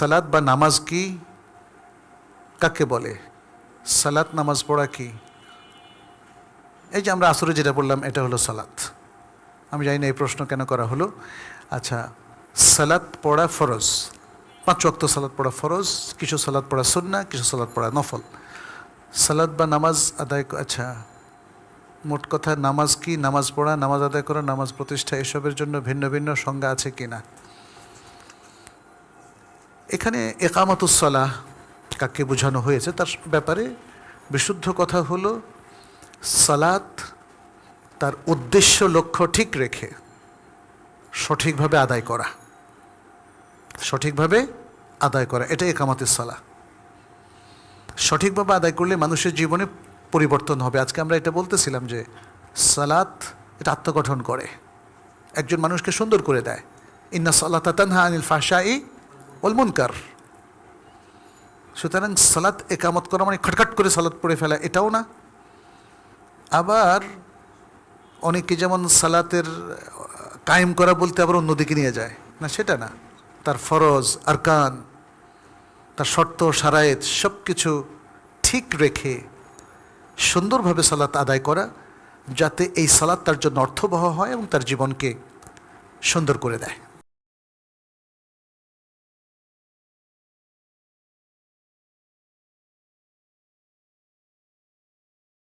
সালাত বা নামাজ কি? কাকে বলে? সালাত, নামাজ পড়া কি? এই যে আমরা আসরে যেটা বললাম এটা হলো সালাত। আমি জানি না এই প্রশ্ন কেন করা হলো। আচ্ছা সালাত পড়া ফরজ। পাঁচ ওয়াক্ত সালাত পড়া ফরজ, কিছু সালাত পড়া সুন্না, কিছু সালাত পড়া নফল। সালাদ বা নামাজ আদায় আচ্ছা মোট কথা নামাজ কি? নামাজ পড়া, নামাজ আদায় করা, নামাজ প্রতিষ্ঠা এসবের জন্য ভিন্ন ভিন্ন সংজ্ঞা আছে কি না এখানে একামতুসলাহ কাকে বোঝানো হয়েছে, তার ব্যাপারে বিশুদ্ধ কথা হলো, সালাত তার উদ্দেশ্য লক্ষ্য ঠিক রেখে সঠিকভাবে আদায় করা। সঠিকভাবে আদায় করা, এটা একামাতের সালা সঠিকভাবে আদায় করলে মানুষের জীবনে পরিবর্তন হবে। আজকে আমরা এটা বলতেছিলাম যে সালাত এটা আত্মগঠন করে। একজন মানুষকে সুন্দর করে দেয়। ইন্না সাল্লাহ তানহা আনিল ফাশাই ওল সুতরাং সালাত একামত করা মানে খটখট করে সালাত পড়ে ফেলা, এটাও না। আবার অনেকে যেমন সালাতের কায়েম করা বলতে আবার অন্যদিকে নিয়ে যায়। না, সেটা না। তার ফরজ, আরকান, তার শর্ত সারায়েত সব কিছু ঠিক রেখে সুন্দরভাবে সালাত আদায় করা, যাতে এই সালাত তার জন্য অর্থবহ হয় এবং তার জীবনকে সুন্দর করে দেয়।